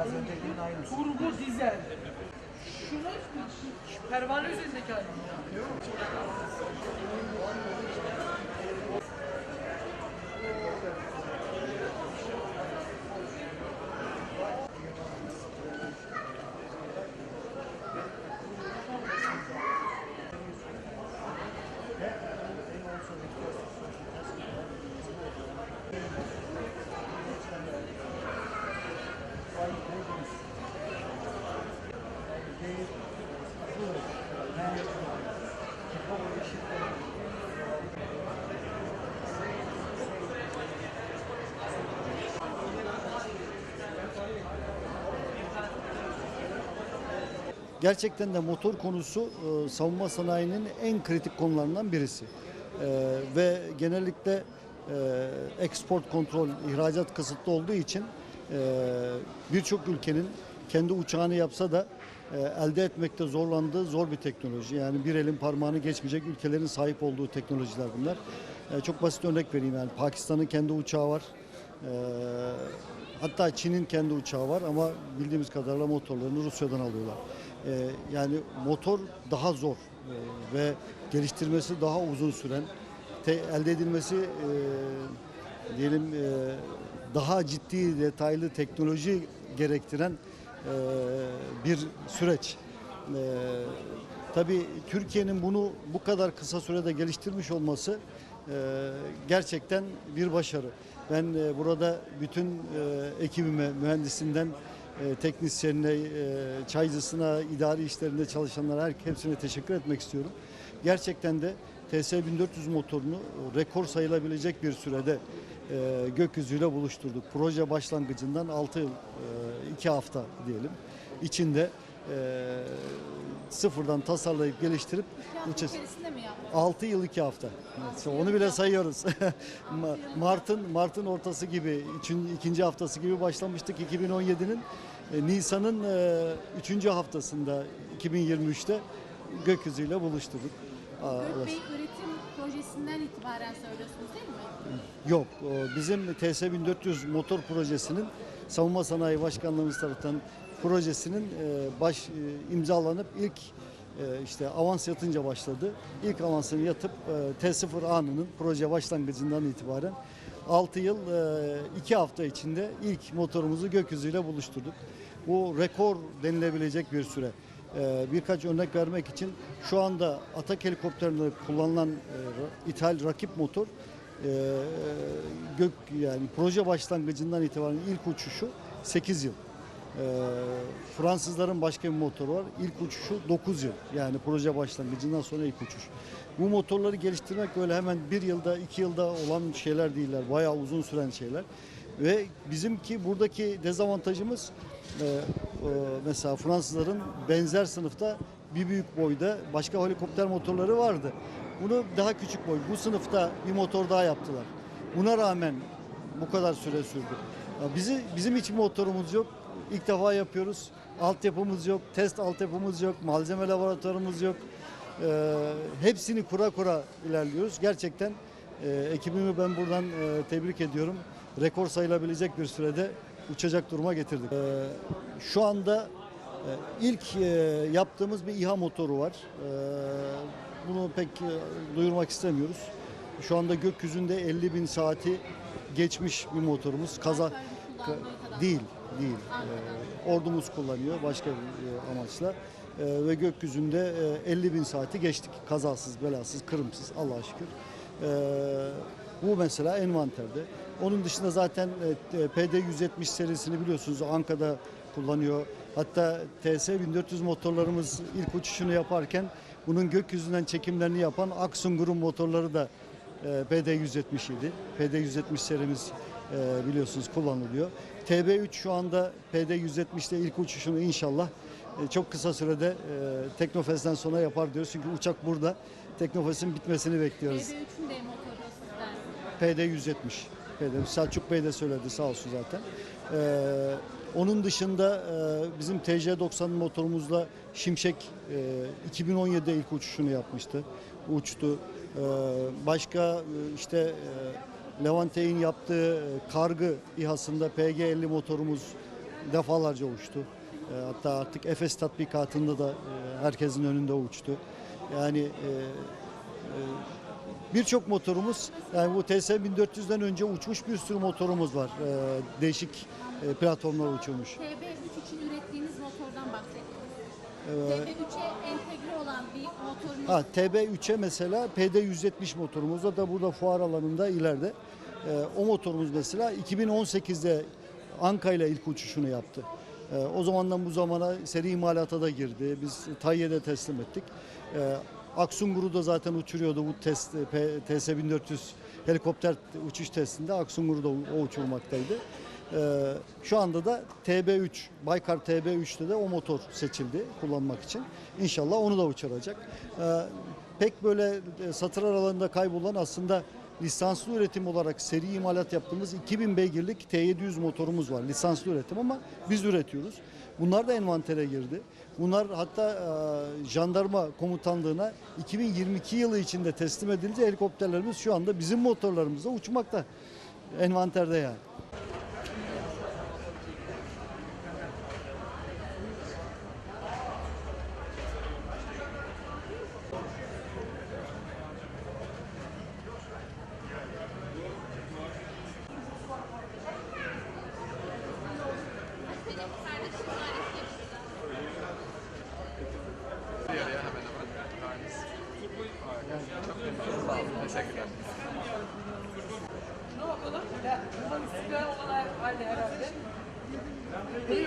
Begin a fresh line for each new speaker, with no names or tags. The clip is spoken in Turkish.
Biraz önce dediğin aynısı.
Turbo dizel. Şunu şu pervane üzerindeki hali.
Gerçekten de motor konusu e, savunma sanayinin en kritik konularından birisi. E, ve genellikle e, export kontrol, ihracat kısıtlı olduğu için e, birçok ülkenin kendi uçağını yapsa da e, elde etmekte zorlandığı zor bir teknoloji. Yani bir elin parmağını geçmeyecek ülkelerin sahip olduğu teknolojiler bunlar. E, çok basit örnek vereyim yani Pakistan'ın kendi uçağı var. E, hatta Çin'in kendi uçağı var ama bildiğimiz kadarıyla motorlarını Rusya'dan alıyorlar. E, yani motor daha zor e, ve geliştirmesi daha uzun süren, elde edilmesi e, diyelim daha ciddi detaylı teknoloji gerektiren bir süreç. Tabii Türkiye'nin bunu bu kadar kısa sürede geliştirmiş olması gerçekten bir başarı. Ben burada bütün ekibime, mühendisinden e, teknisyenine, e, çaycısına, idari işlerinde çalışanlara her, hepsine teşekkür etmek istiyorum. Gerçekten de TS 1400 motorunu e, rekor sayılabilecek bir sürede e, gökyüzüyle buluşturduk. Proje başlangıcından 6 yıl, 2 hafta diyelim içinde e, sıfırdan tasarlayıp geliştirip
yaptın?
6 yıl 2 hafta. Evet, onu bile sayıyoruz. Ma- Mart'ın Mart'ın ortası gibi, ikinci haftası gibi başlamıştık 2017'nin. E, Nisan'ın 3. haftasında 2023'te gökyüzüyle buluşturduk.
Bey üretim projesinden itibaren söylüyorsunuz değil mi?
Yok, bizim TS 1400 motor projesinin Savunma Sanayi Başkanlığımız tarafından projesinin e, baş e, imzalanıp ilk e, işte avans yatınca başladı. İlk avansını yatıp e, T0 anının proje başlangıcından itibaren 6 yıl 2 hafta içinde ilk motorumuzu gökyüzüyle buluşturduk. Bu rekor denilebilecek bir süre. E, Birkaç örnek vermek için şu anda Atak helikopterinde kullanılan e, ithal rakip motor e, gök yani proje başlangıcından itibaren ilk uçuşu 8 yıl. E, Fransızların başka bir motoru var. İlk uçuşu 9 yıl. Yani proje başlangıcından sonra ilk uçuş. Bu motorları geliştirmek öyle hemen bir yılda, iki yılda olan şeyler değiller. Bayağı uzun süren şeyler. Ve bizimki buradaki dezavantajımız e, e, mesela Fransızların benzer sınıfta bir büyük boyda başka helikopter motorları vardı. Bunu daha küçük boy, bu sınıfta bir motor daha yaptılar. Buna rağmen bu kadar süre sürdü. Bizi, bizim hiç motorumuz yok. İlk defa yapıyoruz. Altyapımız yok, test altyapımız yok, malzeme laboratuvarımız yok. Ee, hepsini kura kura ilerliyoruz. Gerçekten e, ekibimi ben buradan e, tebrik ediyorum. Rekor sayılabilecek bir sürede uçacak duruma getirdik. Ee, şu anda e, ilk e, yaptığımız bir İHA motoru var. Ee, bunu pek e, duyurmak istemiyoruz. Şu anda gökyüzünde 50 bin saati geçmiş bir motorumuz. Kaza
Kadar.
değil, değil. Ee, ordumuz kullanıyor başka e, amaçla. Ee, ve gökyüzünde e, 50 bin saati geçtik. Kazasız, belasız, kırımsız Allah'a şükür. Ee, bu mesela envanterde. Onun dışında zaten e, PD-170 serisini biliyorsunuz Anka'da kullanıyor. Hatta TS 1400 motorlarımız ilk uçuşunu yaparken bunun gökyüzünden çekimlerini yapan Aksungur'un motorları da ee, PD-177. PD-170 serimiz e, biliyorsunuz kullanılıyor. TB3 şu anda PD-170 ile ilk uçuşunu inşallah e, çok kısa sürede e, Teknofest'ten sonra yapar diyoruz. Çünkü uçak burada. Teknofest'in bitmesini bekliyoruz. PD-170 teşekkür. Selçuk Bey de söyledi sağ olsun zaten. Ee, onun dışında e, bizim TC90 motorumuzla Şimşek e, 2017'de ilk uçuşunu yapmıştı. Uçtu. Ee, e, başka işte e, Levante'in yaptığı e, kargı İHA'sında PG50 motorumuz defalarca uçtu. E, hatta artık Efes tatbikatında da e, herkesin önünde uçtu. Yani e, e, birçok motorumuz yani bu TS 1400'den önce uçmuş bir sürü motorumuz var. E, değişik e, platformlar uçurmuş.
TB3 için ürettiğiniz motordan bahsediyoruz.
E,
TB3'e entegre olan bir motorunuz
Ha, TB3'e mesela PD170 motorumuz da da burada fuar alanında ileride. Ee, o motorumuz mesela 2018'de Anka ile ilk uçuşunu yaptı. Ee, o zamandan bu zamana seri imalata da girdi. Biz Tayye'de teslim ettik. Ee, Aksungur'u da zaten uçuruyordu bu test TS1400 helikopter uçuş testinde Aksungur'u da o uçurmaktaydı. Ee, şu anda da TB3, Baykar TB3'te de o motor seçildi kullanmak için. İnşallah onu da uçuracak. Ee, pek böyle e, satır aralarında kaybolan aslında lisanslı üretim olarak seri imalat yaptığımız 2000 beygirlik T700 motorumuz var. Lisanslı üretim ama biz üretiyoruz. Bunlar da envantere girdi. Bunlar hatta e, jandarma komutanlığına 2022 yılı içinde teslim edilince helikopterlerimiz şu anda bizim motorlarımızla uçmakta. Envanterde yani.